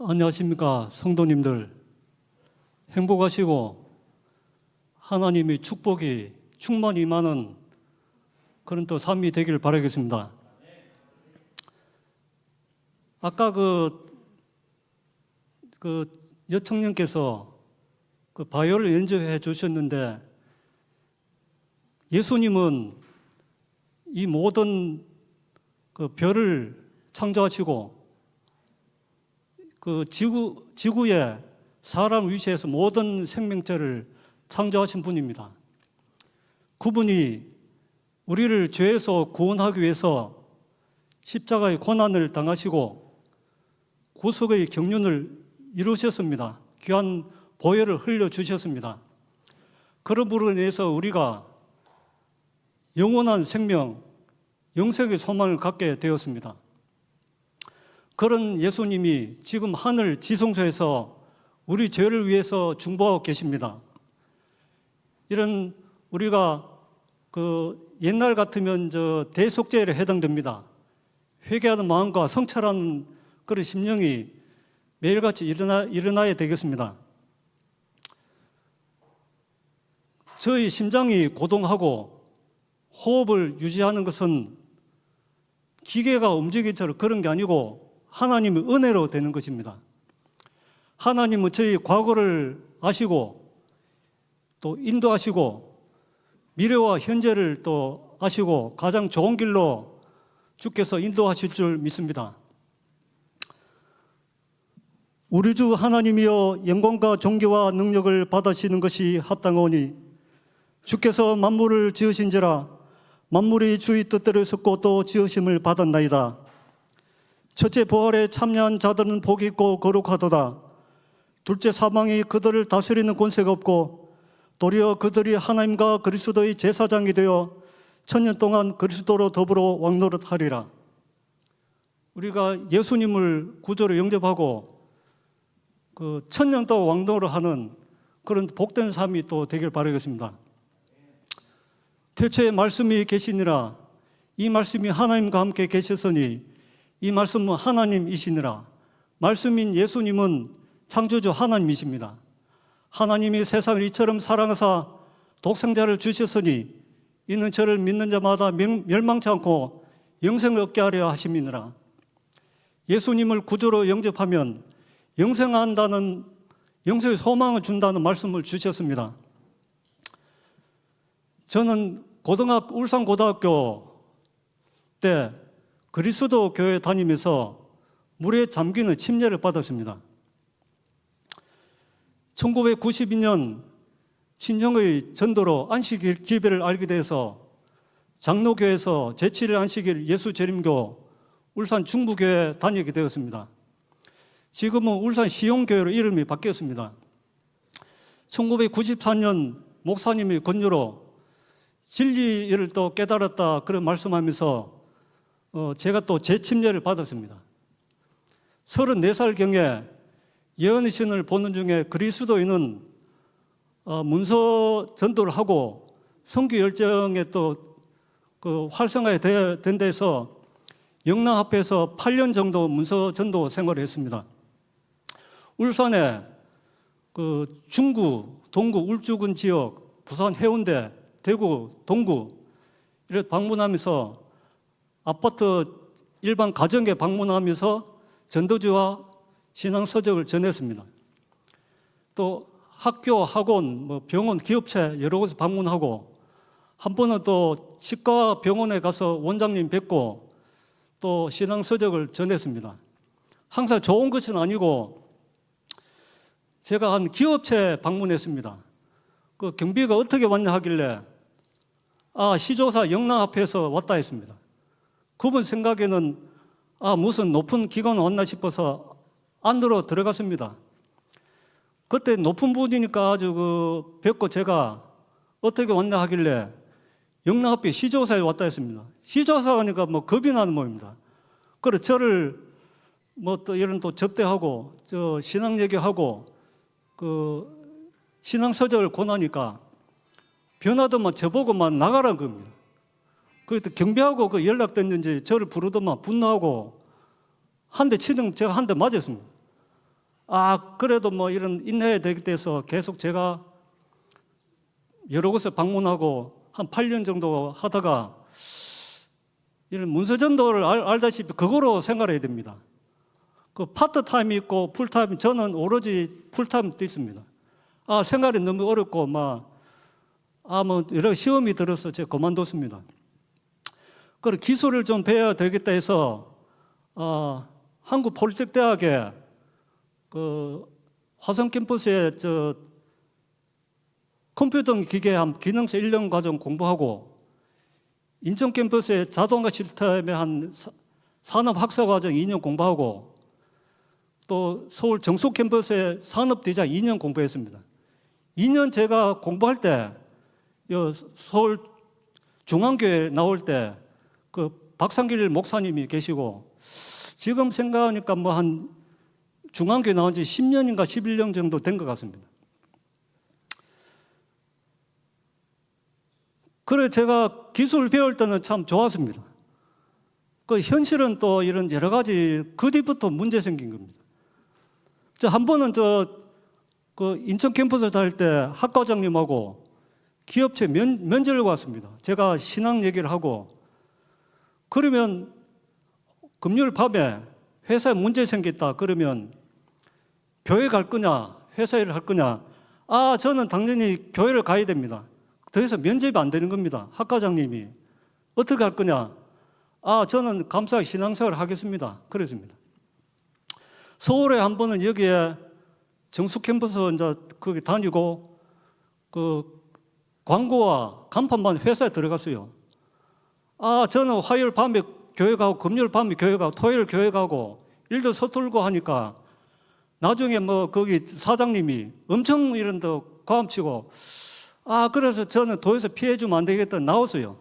안녕하십니까 성도님들 행복하시고 하나님의 축복이 충만히 임하는 그런 또 삶이 되기를 바라겠습니다. 아까 그, 그 여청년께서 그 바이올을 연주해 주셨는데 예수님은 이 모든 그 별을 창조하시고 그 지구 지구에 사람 위시해서 모든 생명체를 창조하신 분입니다. 그분이 우리를 죄에서 구원하기 위해서 십자가의 고난을 당하시고 구속의 경륜을 이루셨습니다. 귀한 보혈을 흘려 주셨습니다. 그런 부분에 대해서 우리가 영원한 생명, 영생의 소망을 갖게 되었습니다. 그런 예수님이 지금 하늘 지성소에서 우리 죄를 위해서 중보하고 계십니다. 이런 우리가 그 옛날 같으면 저 대속죄에 해당됩니다. 회개하는 마음과 성찰하는 그런 심령이 매일같이 일어나, 일어나야 되겠습니다. 저희 심장이 고동하고 호흡을 유지하는 것은 기계가 움직이처럼 그런 게 아니고 하나님의 은혜로 되는 것입니다. 하나님은 저희 과거를 아시고 또 인도하시고 미래와 현재를 또 아시고 가장 좋은 길로 주께서 인도하실 줄 믿습니다. 우리 주 하나님이여 영광과 존귀와 능력을 받으시는 것이 합당하오니 주께서 만물을 지으신지라 만물이 주의 뜻대로 섰고 또 지으심을 받았나이다. 첫째 부활에 참여한 자들은 복이 있고 거룩하도다. 둘째 사망이 그들을 다스리는 권세가 없고 도리어 그들이 하나님과 그리스도의 제사장이 되어 천년 동안 그리스도로 더불어 왕노릇하리라. 우리가 예수님을 구조로 영접하고 그 천년 동안 왕노릇하는 그런 복된 삶이 또 되길 바라겠습니다. 태초에 말씀이 계시니라 이 말씀이 하나님과 함께 계셨으니 이 말씀은 하나님이시니라 말씀인 예수님은 창조주 하나님이십니다. 하나님이 세상을 이처럼 사랑하사 독생자를 주셨으니 이는 저를 믿는 자마다 명- 멸망치 않고 영생을 얻게 하려 하심이니라. 예수님을 구조로 영접하면 영생한다는 영생의 소망을 준다는 말씀을 주셨습니다. 저는 고등학교 울산 고등학교 때 그리스도 교회 다니면서 물에 잠기는 침례를 받았습니다. 1992년 친정의 전도로 안식 기배를 알게 돼서 장로교에서 제7일 안식일 예수재림교 울산 중부교회 다니게 되었습니다. 지금은 울산 시용교회로 이름이 바뀌었습니다. 1994년 목사님이 권유로 진리를 또 깨달았다 그런 말씀하면서 어, 제가 또 재침례를 받았습니다. 34살 경에 예언의 신을 보는 중에 그리스도인은 어, 문서 전도를 하고 성교 열정에 또 그 활성화에 되- 된 데서 영락합에서 8년 정도 문서 전도 생활을 했습니다. 울산에 그 중구, 동구, 울주군 지역, 부산 해운대, 대구, 동구 이렇게 방문하면서 아파트 일반 가정에 방문하면서 전도지와 신앙 서적을 전했습니다. 또 학교, 학원, 뭐 병원, 기업체 여러 곳에 방문하고 한 번은 또 치과 병원에 가서 원장님 뵙고 또 신앙 서적을 전했습니다. 항상 좋은 것은 아니고 제가 한 기업체 방문했습니다. 그 경비가 어떻게 왔냐 하길래 아 시조사 영랑 앞에서 왔다 했습니다. 그분 생각에는 아 무슨 높은 기관 왔나 싶어서 안으로 들어갔습니다. 그때 높은 분이니까 아주 그 뵙고 제가 어떻게 왔냐 하길래 앞에 시조사에 왔다 했습니다. 시조사 하니까 뭐 겁이 나는 모입니다. 그래 저를 뭐 또 이런 또 접대하고 저 신앙 얘기하고 그 신앙 서적을 권하니까 변하더만 저보고만 나가라는 겁니다. 그때 경비하고 그 연락됐는지 저를 부르더만 분노하고 한 대 치는 제가 한 대 맞았습니다. 아 그래도 뭐 이런 인내해야 되겠다 서 계속 제가 여러 곳에 방문하고 한 8년 정도 하다가 이런 문서전도를 알, 알다시피 그거로 생활해야 됩니다. 그 파트타임이 있고 풀타임 저는 오로지 풀타임 도 있습니다. 아 생활이 너무 어렵고 막 아 뭐 여러 시험이 들어서 제가 그만뒀습니다. 그래 기술을 좀 배워야 되겠다 해서 어, 한국 폴텍 대학에 그 화성 캠퍼스에 저 컴퓨터 기계 한 기능사 1년 과정 공부하고 인천 캠퍼스에 자동화 시스템에 한 사- 산업 학사 과정 2년 공부하고 또 서울 정숙 캠퍼스에 산업 디자인 2년 공부했습니다. 2년 제가 공부할 때요 서울 중앙교회 나올 때 그 박상길 목사님이 계시고 지금 생각하니까 뭐 한 중앙교회 나온 지 10년인가 11년 정도 된 것 같습니다. 그래 제가 기술 배울 때는 참 좋았습니다. 그 현실은 또 이런 여러 가지 그 뒤부터 문제 생긴 겁니다. 저 한 번은 저 그 인천 캠퍼스 다닐 때 학과장님하고 기업체 면, 면접을 왔습니다. 제가 신앙 얘기를 하고 그러면 금요일 밤에 회사에 문제 생겼다 그러면 교회 갈 거냐 회사 일을 할 거냐 아 저는 당연히 교회를 가야 됩니다. 더 이상 면접이 안 되는 겁니다. 학과장님이 어떻게 할 거냐 아 저는 감사하게 신앙생활을 하겠습니다. 그랬습니다. 서울에 한 번은 여기에 정수 캠퍼스 이제 거기 다니고 그 광고와 간판만 회사에 들어갔어요. 아 저는 화요일 밤에 교회 가고 금요일 밤에 교회 가고 토요일 교회 가고 일도 서툴고 하니까 나중에 뭐 거기 사장님이 엄청 이런 데 과음치고 아 그래서 저는 도에서 피해 주면 안 되겠다 나왔어요.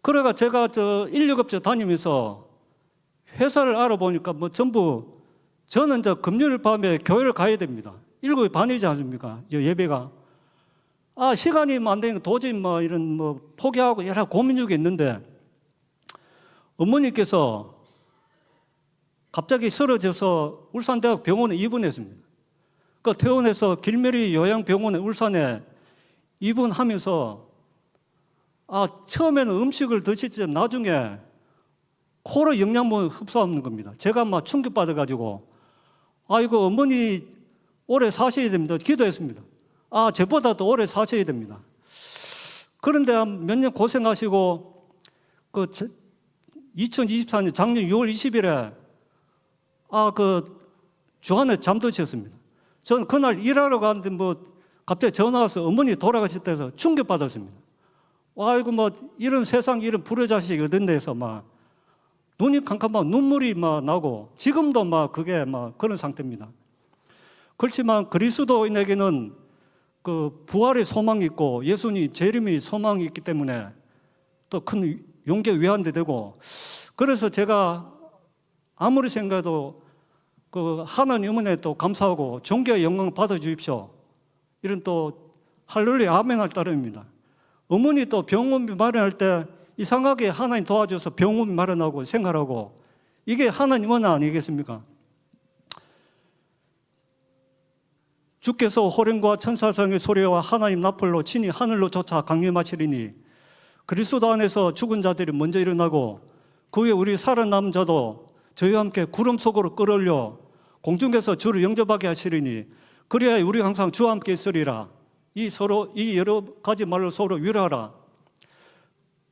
그래가 제가 저 인력업체 다니면서 회사를 알아보니까 뭐 전부 저는 저 금요일 밤에 교회를 가야 됩니다. 일곱 반이지 않습니까? 저 예배가. 아, 시간이 안 되니까 도저히 뭐 이런 뭐 포기하고 여러 고민 중에 있는데 어머니께서 갑자기 쓰러져서 울산대학 병원에 입원했습니다. 그 퇴원해서 길메리 요양병원에 울산에 입원하면서 아, 처음에는 음식을 드시지 나중에 코로 영양분 흡수하는 겁니다. 제가 막 충격받아가지고, 아이고, 어머니 오래 사셔야 됩니다. 기도했습니다. 아, 저보다 더 오래 사셔야 됩니다. 그런데 몇 년 고생하시고, 그, 2024년 작년 6월 20일에, 아, 그, 주안에 잠드셨습니다. 저는 그날 일하러 갔는데 뭐, 갑자기 전화 와서 어머니 돌아가셨다 해서 충격받았습니다. 아이고, 뭐, 이런 세상, 이런 불효자식이 어딘 데서 막, 눈이 캄캄하고 눈물이 막 나고 지금도 막 그게 막 그런 상태입니다. 그렇지만 그리스도인에게는 그 부활의 소망이 있고 예수님 재림의 소망이 있기 때문에 또 큰 용기 위안도 되고 그래서 제가 아무리 생각해도 그 하나님 은혜에 또 감사하고 존귀의 영광을 받아 주십시오. 이런 또 할렐루야 아멘 할 따름입니다. 어머니 또 병원비 마련할 때 이상하게 하나님 도와줘서 병원 마련하고 생활하고 이게 하나님 은혜 아니겠습니까? 주께서 호령과 천사성의 소리와 하나님 나팔로 친히 하늘로 쫓아 강림하시리니 그리스도 안에서 죽은 자들이 먼저 일어나고 그 후에 우리 살아남은 자도 저희와 함께 구름 속으로 끌어올려 공중에서 주를 영접하게 하시리니 그래야 우리 항상 주와 함께 있으리라. 이 서로 이 여러 가지 말로 서로 위로하라.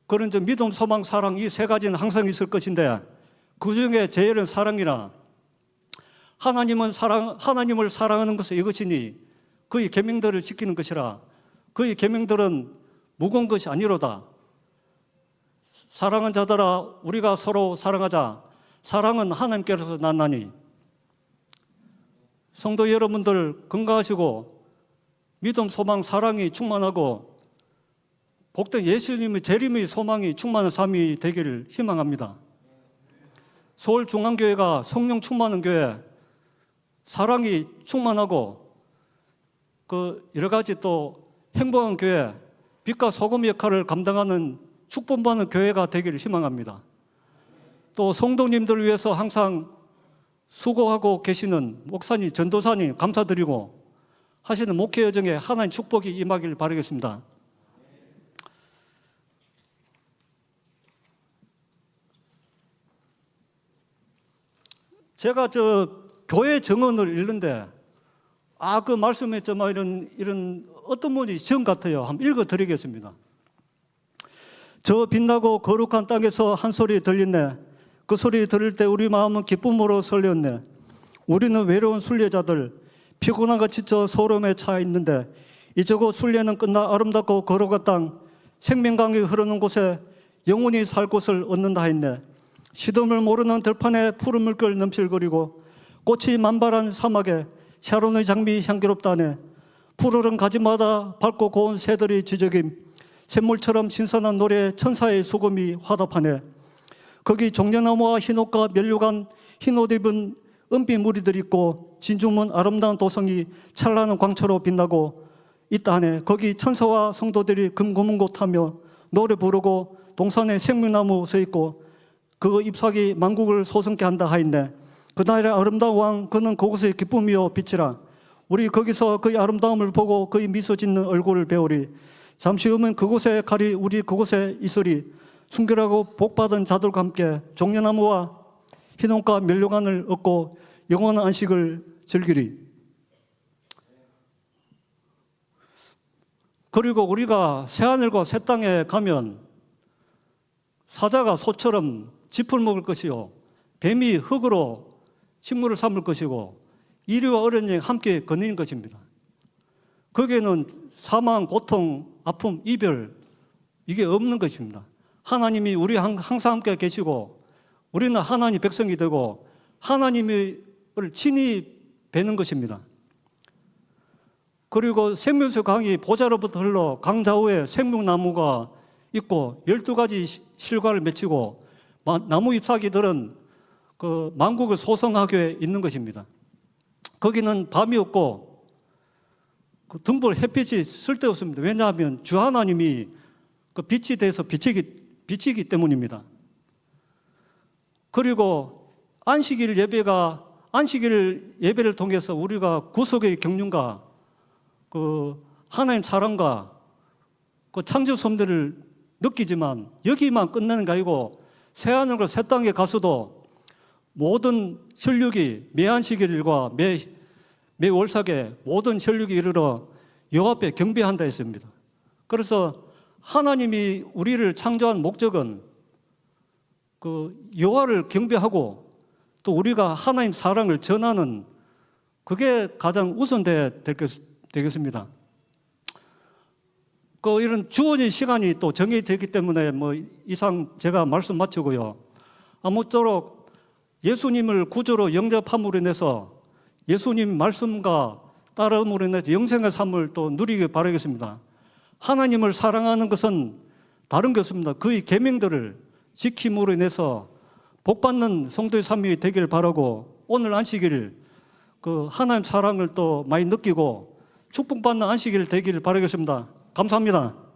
그런 저 믿음, 소망, 사랑 이 세 가지는 항상 있을 것인데 그 중에 제일은 사랑이라 하나님은 사랑 하나님을 사랑하는 것은 이것이니 그의 계명들을 지키는 것이라. 그의 계명들은 무거운 것이 아니로다. 사랑한 자들아 우리가 서로 사랑하자. 사랑은 하나님께로서 났나니. 성도 여러분들 건강하시고 믿음, 소망, 사랑이 충만하고 복된 예수님의 재림의 소망이 충만한 삶이 되기를 희망합니다. 서울중앙교회가 성령 충만한 교회, 사랑이 충만하고 그 여러 가지 또 행복한 교회, 빛과 소금 역할을 감당하는 축복받는 교회가 되기를 희망합니다. 또 성도님들 위해서 항상 수고하고 계시는 목사님, 전도사님 감사드리고 하시는 목회 여정에 하나님 축복이 임하길 바라겠습니다. 제가 저 교회 정언을 읽는데 아 그 말씀에 좀 이런 이런 어떤 분이 시험 같아요. 한번 읽어 드리겠습니다. 저 빛나고 거룩한 땅에서 한 소리 들리네. 그 소리 들을 때 우리 마음은 기쁨으로 설렸네. 우리는 외로운 순례자들 피곤하고 지쳐 소름에 차 있는데 이제 곧 순례는 끝나 아름답고 거룩한 땅 생명강이 흐르는 곳에 영원히 살 곳을 얻는다 했네. 시덤을 모르는 들판에 푸른 물결 넘실거리고 꽃이 만발한 사막에 샤론의 장미 향기롭다네. 푸르른 가지마다 밝고 고운 새들이 지저김 샘물처럼 신선한 노래 천사의 수금이 화답하네. 거기 종려나무와 흰옷과 면류관 흰옷 입은 은빛 무리들 있고 진주문 아름다운 도성이 찬란한 광초로 빛나고 있다 하네. 거기 천사와 성도들이 금고문곳하며 노래 부르고 동산에 생명나무 서 있고 그 잎사귀 만국을 소성케 한다 하였네. 그날의 아름다운 왕 그는 그곳의 기쁨이요 빛이라. 우리 거기서 그의 아름다움을 보고 그의 미소 짓는 얼굴을 배우리. 잠시 후면 그곳에 가리 우리 그곳에 있으리. 순결하고 복받은 자들과 함께 종려나무와 흰옷과 멸류관을 얻고 영원한 안식을 즐기리. 그리고 우리가 새하늘과 새 땅에 가면 사자가 소처럼 짚을 먹을 것이요 뱀이 흙으로 식물을 삼을 것이고 이리와 어른이 함께 거느린 것입니다. 거기에는 사망, 고통, 아픔, 이별 이게 없는 것입니다. 하나님이 우리 항- 항상 함께 계시고 우리는 하나님 백성이 되고 하나님을 친히 뵈는 것입니다. 그리고 생명수 강이 보좌로부터 흘러 강 좌우에 생명나무가 있고 열두 가지 시- 실과를 맺히고 마- 나무 잎사귀들은 그 만국을 소성하게 있는 것입니다. 거기는 밤이 없고 그 등불 햇빛이 쓸데없습니다. 왜냐하면 주 하나님이 그 빛이 돼서 비치기 비치기 때문입니다. 그리고 안식일 예배가 안식일 예배를 통해서 우리가 구속의 경륜과 그 하나님 사랑과 그 창조 섭리를 느끼지만 여기만 끝나는 게 아니고 새하늘과 새 땅에 가서도 모든 혈육이 매 안식일과 매, 매 월삭에 모든 혈육이 이르러 여호와 앞에 경배한다 했습니다. 그래서 하나님이 우리를 창조한 목적은 그 여호와를 경배하고 또 우리가 하나님 사랑을 전하는 그게 가장 우선돼야 되겠습니다. 그 이런 주어진 시간이 또 정해졌기 때문에 뭐 이상 제가 말씀 마치고요. 아무쪼록 예수님을 구주로 영접함으로 인해서 예수님 말씀과 따름으로 인해서 영생의 삶을 또 누리길 바라겠습니다. 하나님을 사랑하는 것은 다른 게 없습니다. 그의 계명들을 지킴으로 인해서 복받는 성도의 삶이 되길 바라고 오늘 안식일 그 하나님 사랑을 또 많이 느끼고 축복받는 안식일 되기를 바라겠습니다. 감사합니다.